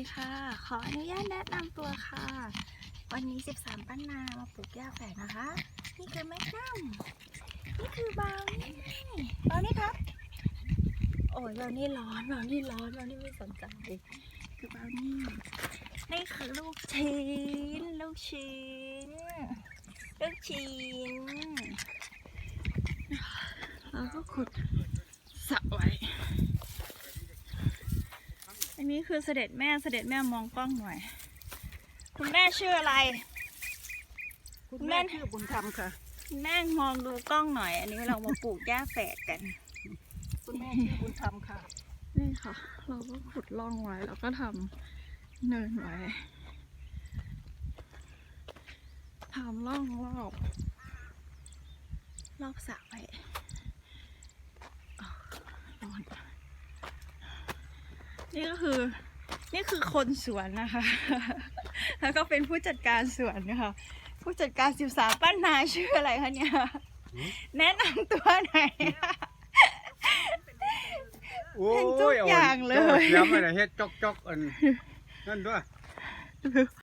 ีค่ะ ขออนุญาตแนะนำตัวค่ะ วันนี้ 13 ปั้นนา มาปลูกหญ้าแฝกนะคะ นี่คือแมกนัมนี่คือบาวนี่บาวนี่ครับ โอ้ยบาวนี่ร้อนบาวนี่ร้อนบาวนี่ไม่สนใจ คือบาวนี่นี่คือลูกชิ้น ลูกชิ้น ลูกชิ้น แล้วก็ขุดสระไว้ อั นนี้คือเสด็จแม่เสด็จแม่มองกล้องหน่อย คุณแม่ชื่ออะไร คุณแม่ชื่อบุญธรรมค่ะ คุณแม่มองดูกล้องหน่อย อันนี้เรามาปลูกหญ้าแฝกกัน คุณแม่ชื่อบุญธรรมค่ะ นี่ค่ะ เราก็ขุดร่องไว้แล้วก็ทำเนินไว้ทำร่องรอบรอบสระไว้อ้าวร้อน นี่ก็คือ นี่คือคนสวนนะคะ แล้วก็เป็นผู้จัดการสวนนะคะผู้จัดการสิบสามป้านนาชื่ออะไรคะเนี่ย แนะนำตัวหน่อย โอ้เห็นทุกอย่างเลยเสียงอะไรเฮ็ดจอกจอกอันนั่นด้วย